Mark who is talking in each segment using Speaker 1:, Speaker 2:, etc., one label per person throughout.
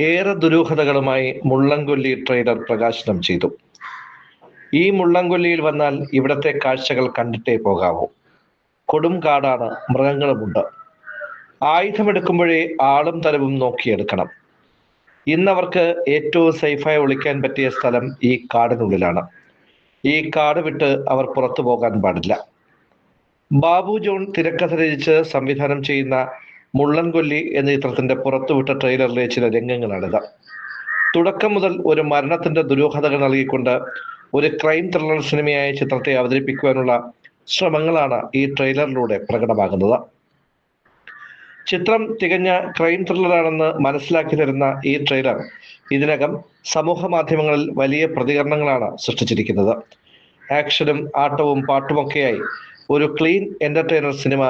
Speaker 1: ഏറെ ദുരൂഹതകളുമായി മുള്ളംകൊല്ലി ട്രെയിലർ പ്രകാശനം ചെയ്തു. ഈ മുള്ളംകൊല്ലിയിൽ വന്നാൽ ഇവിടത്തെ കാഴ്ചകൾ കണ്ടിട്ടേ പോകാവൂ. കൊടും കാടാണ് മൃഗങ്ങളുമുണ്ട്. ആയുധമെടുക്കുമ്പോഴേ ആളും തരവും നോക്കിയെടുക്കണം ഇന്നവർക്ക് ഏറ്റവും സേഫായി ഒളിക്കാൻ പറ്റിയ സ്ഥലം ഈ കാടിനുള്ളിലാണ്. ഈ കാട് വിട്ട് അവർ പുറത്തു പോകാൻ പാടില്ല. ബാബു ജോൺ തിരക്കഥ രചിച്ച് സംവിധാനം ചെയ്യുന്ന മുള്ളൻകൊല്ലി എന്ന ചിത്രത്തിന്റെ പുറത്തുവിട്ട ട്രെയിലറിലെ ചില രംഗങ്ങളാണിത്. തുടക്കം മുതൽ ഒരു മരണത്തിന്റെ ദുരൂഹതകൾ നൽകിക്കൊണ്ട് ഒരു ക്രൈം ത്രില്ലർ സിനിമയായ ചിത്രത്തെ അവതരിപ്പിക്കുവാനുള്ള ശ്രമങ്ങളാണ് ഈ ട്രെയിലറിലൂടെ പ്രകടമാകുന്നത്. ചിത്രം തികഞ്ഞ ക്രൈം ത്രില്ലറാണെന്ന് മനസ്സിലാക്കി തരുന്ന ഈ ട്രെയിലർ ഇതിനകം സമൂഹ മാധ്യമങ്ങളിൽ വലിയ പ്രതികരണങ്ങളാണ് സൃഷ്ടിച്ചിരിക്കുന്നത്. ആക്ഷനും ആട്ടവും പാട്ടുമൊക്കെയായി ഒരു ക്ലീൻ എന്റർടൈനർ സിനിമ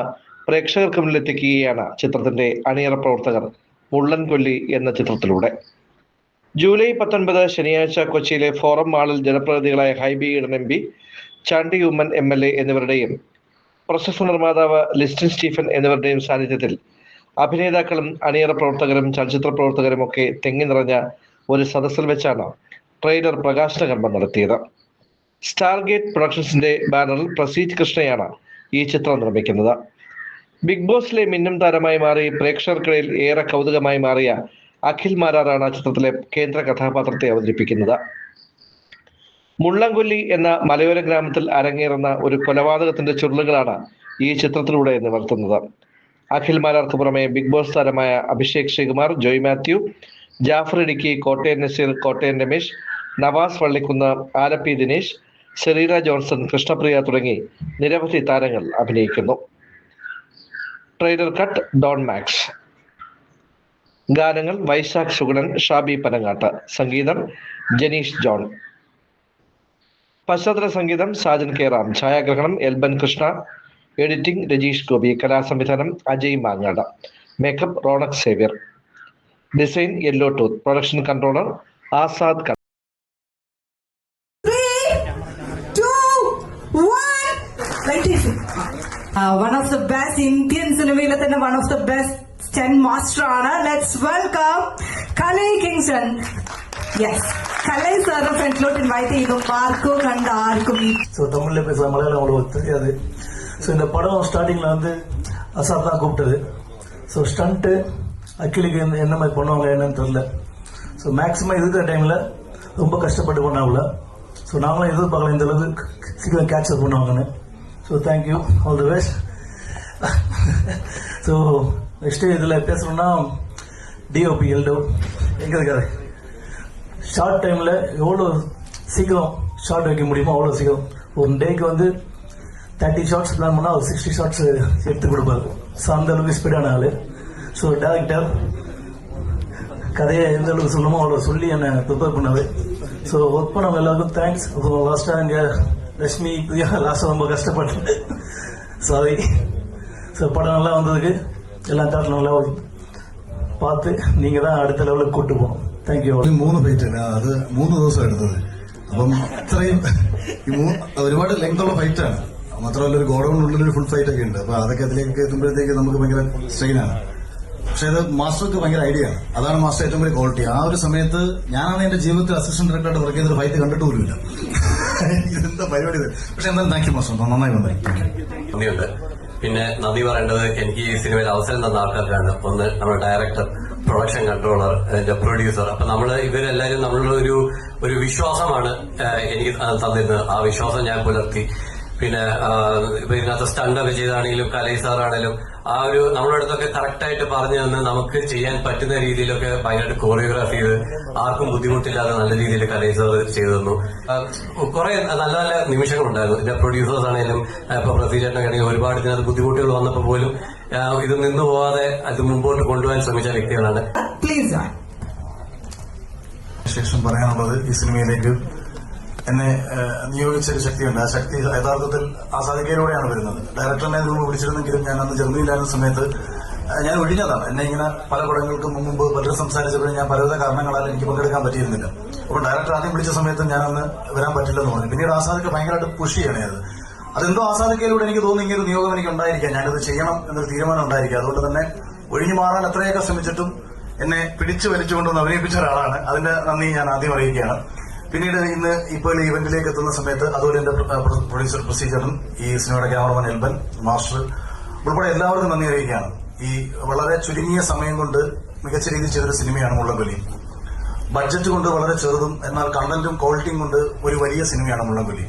Speaker 1: പ്രേക്ഷകർക്ക് മുന്നിൽ എത്തിക്കുകയാണ് ചിത്രത്തിന്റെ അണിയറ പ്രവർത്തകർ മുള്ളൻ കൊല്ലി എന്ന ചിത്രത്തിലൂടെ. ജൂലൈ പത്തൊൻപത് ശനിയാഴ്ച കൊച്ചിയിലെ ഫോറം മാളിൽ ജനപ്രതിനിധികളായ Hibi Eden M P Chandy Oommen M L A എന്നിവരുടെയും പ്രശസ്ത നിർമ്മാതാവ് ലിസ്റ്റിൻ സ്റ്റീഫൻ എന്നിവരുടെയും സാന്നിധ്യത്തിൽ അഭിനേതാക്കളും അണിയറ പ്രവർത്തകരും ചലച്ചിത്ര പ്രവർത്തകരും ഒക്കെ തെങ്ങി നിറഞ്ഞ ഒരു സദസ്സിൽ വെച്ചാണ് ട്രെയിലർ പ്രകാശന കർമ്മം നടത്തിയത്. സ്റ്റാർഗേറ്റ് പ്രൊഡക്ഷൻസിന്റെ ബാനറിൽ പ്രസീജ് കൃഷ്ണയാണ് ഈ ചിത്രം നിർമ്മിക്കുന്നത്. ബിഗ് ബോസിലെ മിന്നും താരമായി മാറി പ്രേക്ഷകർക്കിടയിൽ ഏറെ കൗതുകമായി മാറിയ അഖിൽ മാരാറാണ് ആ ചിത്രത്തിലെ കേന്ദ്ര കഥാപാത്രത്തെ അവതരിപ്പിക്കുന്നത്. മുള്ളംകൊല്ലി എന്ന മലയോര ഗ്രാമത്തിൽ അരങ്ങേറുന്ന ഒരു കൊലപാതകത്തിന്റെ ചുരുളുകളാണ് ഈ ചിത്രത്തിലൂടെ നിവർത്തുന്നത് അഖിൽ മാരാർക്ക് പുറമെ ബിഗ് ബോസ് താരമായ അഭിഷേക് ശ്രീകുമാർ ജോയ് മാത്യു ജാഫർ ഇടുക്കി കോട്ടയം നസീർ കോട്ടയം രമേശ് നവാസ് വള്ളിക്കുന്ന് ആലപ്പി ദിനേശ് സെറീന ജോൺസൺ കൃഷ്ണപ്രിയ തുടങ്ങി നിരവധി താരങ്ങൾ അഭിനയിക്കുന്നു. ട്രെയിലർ കട്ട് ഡോൺ മാക്സ് ഗാനങ്ങൾ വൈശാഖ് ശുഗണൻ ഷാബി പനങ്ങാട്ട്. സംഗീതം ജനീഷ് ജോൺ. പശ്ചാത്തല സംഗീതം സാജൻ കെ റാം. ഛായാഗ്രഹണം Elban Krishna. Editing Rajeesh Gopi. കലാസംവിധാനം Ajay Mangad. Makeup Ronak Xavier. Design yellow
Speaker 2: tooth. Production controller Azad. Uh, one of the best Indian സിനിമയിലെ തന്നെ one of the best ten master ആണ് let's welcome Kalai Kingson yes Kalai സാറിനെ ഫ്രണ്ടിലോട്ട് invite ചെയ്തു ആർക്കോ കണ്ട ആർക്കും ഈ
Speaker 3: ஸோ தமிழில் பேசுகிற மலையாளம் அவ்வளோ தெரியாது ஸோ இந்த படம் ஸ்டார்டிங்கில் வந்து அசாத் தான் கூப்பிட்டது ஸோ ஸ்டண்ட்டு அக்கிலுக்கு என்ன என்ன மாதிரி பண்ணுவாங்க என்னன்னு தெரில ஸோ மேக்ஸிமம் இருக்கிற டைமில் ரொம்ப கஷ்டப்பட்டு பண்ணாங்கள ஸோ நாங்களும் எதிர்பார்க்கல இந்த அளவுக்கு சீக்கிரம் கேட்சப் பண்ணுவாங்கன்னு so thank you all the best so next இதில் பேசணும்னா டிஓபி எல்டோ எங்கே இருக்காரு? ஷார்ட் டைமில் எவ்வளோ சீக்கிரம் ஷார்ட் வைக்க முடியுமோ அவ்வளோ சீக்கிரம். ஒரு டேக்கு வந்து தேர்ட்டி ஷார்ட்ஸ் பிளான் பண்ணால் ஒரு சிக்ஸ்டி ஷார்ட்ஸ் எடுத்து கொடுப்பாரு. ஸோ அந்த அளவுக்கு ஸ்பீடான ஆள். ஸோ டேரக்டர் கதையை எந்த அளவுக்கு சொல்லணுமோ அவ்வளோ சொல்லி என்னை ப்ரிப்பேர் பண்ணாரு. ஸோ ஒர்க் பண்ணவங்க எல்லாருக்கும் தேங்க்ஸ் லாஸ்ட்டாக இங்கே லட்சுமி பிரியா லாஸ்ட்டாக ரொம்ப கஷ்டப்பட்டேன் சாரி ஸோ படம் நல்லா வந்ததுக்கு எல்லாம் காட்டில் நல்லா பார்த்து நீங்கள் தான் அடுத்த லெவலுக்கு கூட்டு போகணும் தேங்க்யூ
Speaker 4: ഒരു മൂന്ന് ഫൈറ്റ് ആണ് അത് മൂന്ന് ദിവസം എടുത്തത് അപ്പം ഇത്രയും ഈ മൂ- ഒരുപാട് ലെങ്ത് ഉള്ള ഫൈറ്റ് ആണ് മാത്രമല്ല ഒരു ഗോഡൌണിനുള്ളിൽ ഒരു ഫുൾ ഫൈറ്റ് ഒക്കെ ഉണ്ട് അപ്പൊ അതൊക്കെ അതിലേക്ക് എത്തുമ്പോഴത്തേക്ക് നമുക്ക് ഭയങ്കര സ്ട്രെയിൻ ആണ് പക്ഷെ അത് മാസ്റ്റർക്ക് ഭയങ്കര ഐഡിയ ആണ് അതാണ് മാസ്റ്റർ ഏറ്റവും വലിയ ക്വാളിറ്റി ആ ഒരു സമയത്ത് ഞാനാണ് എന്റെ ജീവിതത്തിൽ അസിസ്റ്റന്റ് ഡയറക്ടറായിട്ട് വർക്ക് ചെയ്തൊരു ഫൈറ്റ് കണ്ടിട്ട് പോലുമില്ല ഇതെന്താ പരിപാടി ഇത് പക്ഷെ എന്തായാലും താങ്ക് യു മാസ്റ്റർ നന്നായി വന്നായി
Speaker 5: നന്ദിയുണ്ട് പിന്നെ നന്ദി പറയേണ്ടത് എനിക്ക് ഈ സിനിമയിൽ അവസരം തന്ന ആൾക്കാർക്കാണ് ഒന്ന് നമ്മുടെ ഡയറക്ടർ പ്രൊഡക്ഷൻ കൺട്രോളർ അതിന്റെ പ്രൊഡ്യൂസർ അപ്പൊ നമ്മൾ ഇവരെല്ലാരും നമ്മളുടെ ഒരു ഒരു വിശ്വാസമാണ് എനിക്ക് തന്നിരുന്നത്. ആ വിശ്വാസം ഞാൻ പുലർത്തി. പിന്നെ ഇതിനകത്ത് സ്റ്റണ്ട് ഒക്കെ ചെയ്താണെങ്കിലും കലൈ സാറാണെങ്കിലും ആ ഒരു നമ്മുടെ അടുത്തൊക്കെ കറക്റ്റായിട്ട് പറഞ്ഞു തന്ന് നമുക്ക് ചെയ്യാൻ പറ്റുന്ന രീതിയിലൊക്കെ ഭയങ്കരമായിട്ട് കോറിയോഗ്രാഫി ചെയ്ത് ആർക്കും ബുദ്ധിമുട്ടില്ലാതെ നല്ല രീതിയിൽ കലൈ സാർ ചെയ്തു തന്നു. കുറെ നല്ല നല്ല നിമിഷങ്ങളുണ്ടായിരുന്നു. ഇതിന്റെ പ്രൊഡ്യൂസേഴ്സ് ആണെങ്കിലും ഇപ്പൊ പ്രസീജേട്ടനൊക്കെ ആണെങ്കിലും ഒരുപാട് ഇതിനകത്ത് ബുദ്ധിമുട്ടുകൾ വന്നപ്പോൾ പോലും ഇത് നിന്നു പോവാതെ അത് മുമ്പോട്ട് കൊണ്ടുപോകാൻ ശ്രമിച്ച വ്യക്തികളാണ്.
Speaker 2: പ്ലീസ്
Speaker 4: ശേഷം പറയാനുള്ളത് ഈ സിനിമയിലേക്ക് എന്നെ നിയോഗിച്ച ഒരു ശക്തിയുണ്ട്. ആ ശക്തി യഥാർത്ഥത്തിൽ ആസാദിക്കയിലൂടെയാണ് വരുന്നത്. ഡയറക്ടറിനെ നിങ്ങൾ വിളിച്ചിരുന്നെങ്കിലും ഞാൻ അന്ന് ജർമ്മനിയിലായിരുന്ന സമയത്ത് ഞാൻ ഒഴിഞ്ഞതാണ്. എന്നെ ഇങ്ങനെ പല പടങ്ങൾക്കും മുമ്പ് പലരും സംസാരിച്ചപ്പോഴും ഞാൻ പലവിധ കാരണങ്ങളാൽ എനിക്ക് പങ്കെടുക്കാൻ പറ്റിയിരുന്നില്ല. അപ്പോൾ ഡയറക്ടർ ആദ്യം വിളിച്ച സമയത്ത് ഞാൻ അന്ന് വരാൻ പറ്റില്ലെന്ന് പറഞ്ഞു. പിന്നീട് ആസാദിക്ക് ഭയങ്കരമായിട്ട് പുഷ് ചെയ്യണേ അത്. അതെന്തോ ആസാദിക്കയിലൂടെ എനിക്ക് തോന്നുന്നു ഇങ്ങനെ ഒരു നിയോഗം എനിക്ക് ഉണ്ടായിരിക്കാം. ഞാനത് ചെയ്യണം എന്നൊരു തീരുമാനം ഉണ്ടായിരിക്കാം. അതുകൊണ്ട് തന്നെ ഒഴിഞ്ഞു മാറാൻ അത്രയൊക്കെ ശ്രമിച്ചിട്ടും എന്നെ പിടിച്ചു വലിച്ചുകൊണ്ടൊന്ന് അഭിനയിപ്പിച്ച ഒരാളാണ്. അതിന്റെ നന്ദി ഞാൻ ആദ്യം അറിയിക്കുകയാണ്. പിന്നീട് ഇന്ന് ഇപ്പോൾ ഇവന്റിലേക്ക് എത്തുന്ന സമയത്ത് അതുപോലെ എന്റെ പ്രൊഡ്യൂസർ പ്രൊസീജറും ഈ സിനിമയുടെ ക്യാമറമാൻ എൽബൻ മാസ്റ്റർ ഉൾപ്പെടെ എല്ലാവർക്കും നന്ദി അറിയിക്കുകയാണ്. ഈ വളരെ ചുരുങ്ങിയ സമയം കൊണ്ട് മികച്ച രീതിയിൽ ചെയ്തൊരു സിനിമയാണ് മുള്ളംകൊല്ലി ബഡ്ജറ്റ് കൊണ്ട് വളരെ ചെറുതും എന്നാൽ കണ്ടന്റും ക്വാളിറ്റിയും കൊണ്ട് ഒരു വലിയ സിനിമയാണ് മുള്ളംകൊല്ലി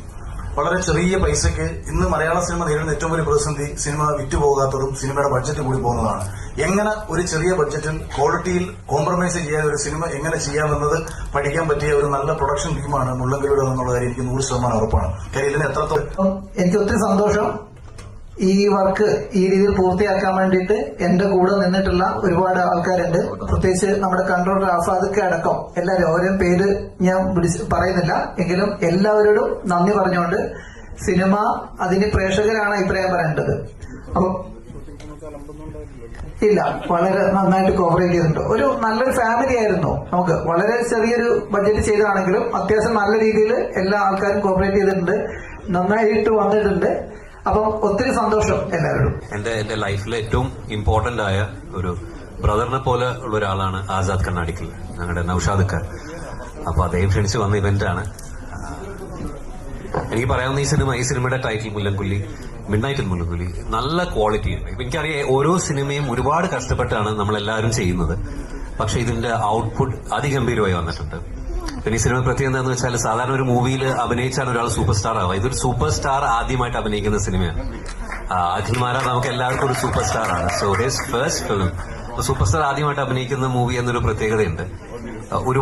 Speaker 4: വളരെ ചെറിയ പൈസയ്ക്ക് ഇന്ന് മലയാള സിനിമ നേരിടുന്ന ഏറ്റവും വലിയ പ്രതിസന്ധി സിനിമ വിറ്റുപോകാത്തതും സിനിമയുടെ ബഡ്ജറ്റ് കൂടി പോകുന്നതാണ്. എങ്ങനെ ഒരു ചെറിയ ബഡ്ജറ്റിൽ ക്വാളിറ്റിയിൽ കോംപ്രമൈസ് ചെയ്യാതെ ഒരു സിനിമ എങ്ങനെ ചെയ്യാമെന്നത് പഠിക്കാൻ പറ്റിയ ഒരു നല്ല പ്രൊഡക്ഷൻ ടീമാണ് മുള്ളങ്കിലൂടെ എന്നുള്ള കാര്യം എനിക്ക് നൂറ് ശതമാനം ഉറപ്പാണ്. കാര്യം എത്രത്തോളം
Speaker 6: എനിക്ക് ഒത്തിരി സന്തോഷം. ഈ വർക്ക് ഈ രീതിയിൽ പൂർത്തിയാക്കാൻ വേണ്ടിയിട്ട് എന്റെ കൂടെ നിന്നിട്ടുള്ള ഒരുപാട് ആൾക്കാരുണ്ട്. പ്രത്യേകിച്ച് നമ്മുടെ കൺട്രോളർ ആസാദൊക്കെ അടക്കം എല്ലാവരും ഓരോ പേര് ഞാൻ പറയുന്നില്ല. എങ്കിലും എല്ലാവരോടും നന്ദി പറഞ്ഞുകൊണ്ട് സിനിമ അതിന് പ്രേക്ഷകരാണ് അഭിപ്രായം പറയേണ്ടത്. അപ്പം ഇല്ല വളരെ നന്നായിട്ട് കോപ്പറേറ്റ് ചെയ്തിട്ടുണ്ട്. ഒരു നല്ലൊരു ഫാമിലി ആയിരുന്നു നമുക്ക്. വളരെ ചെറിയൊരു ബഡ്ജറ്റ് ചെയ്താണെങ്കിലും അത്യാവശ്യം നല്ല രീതിയിൽ എല്ലാ ആൾക്കാരും കോപ്പറേറ്റ് ചെയ്തിട്ടുണ്ട്. നന്നായിട്ട് വന്നിട്ടുണ്ട്. അപ്പം ഒത്തിരി സന്തോഷം എല്ലാവരോടും.
Speaker 7: എന്റെ എന്റെ ലൈഫിലെ ഏറ്റവും ഇമ്പോർട്ടന്റ് ആയ ഒരു ബ്രദറിനെ പോലെ ഉള്ള ഒരാളാണ് ആസാദ് കർണാടിക്കൽ ഞങ്ങളുടെ നൌഷാദ് അപ്പൊ അദ്ദേഹം ക്ഷണിച്ച് വന്ന ഇവന്റ് ആണ്. എനിക്ക് പറയാവുന്ന ഈ സിനിമ ഈ സിനിമയുടെ ടൈറ്റിൽ മുല്ലൻകുല്ലി മിഡ്നൈറ്റിൽ മുല്ലൻകുല്ലി നല്ല ക്വാളിറ്റി ഉണ്ട് എനിക്കറിയാം ഓരോ സിനിമയും ഒരുപാട് കഷ്ടപ്പെട്ടാണ് നമ്മൾ എല്ലാവരും ചെയ്യുന്നത്. പക്ഷെ ഇതിന്റെ ഔട്ട്പുട്ട് അതിഗംഭീരമായി വന്നിട്ടുണ്ട്. പിന്നെ ഈ സിനിമ പ്രത്യേകത എന്താണെന്ന് വെച്ചാൽ സാധാരണ ഒരു മൂവിയിൽ അഭിനയിച്ചാണ് ഒരാൾ സൂപ്പർ സ്റ്റാർ ആവുക. ഇതൊരു സൂപ്പർ സ്റ്റാർ ആദ്യമായിട്ട് അഭിനയിക്കുന്ന സിനിമയാണ് അഖിൽ മാരാ നമുക്ക് എല്ലാവർക്കും ഒരു സൂപ്പർ സ്റ്റാർ ആണ്. So his first film super star ആദ്യമായിട്ട് അഭിനയിക്കുന്ന മൂവി എന്നൊരു പ്രത്യേകതയുണ്ട്. ഒരു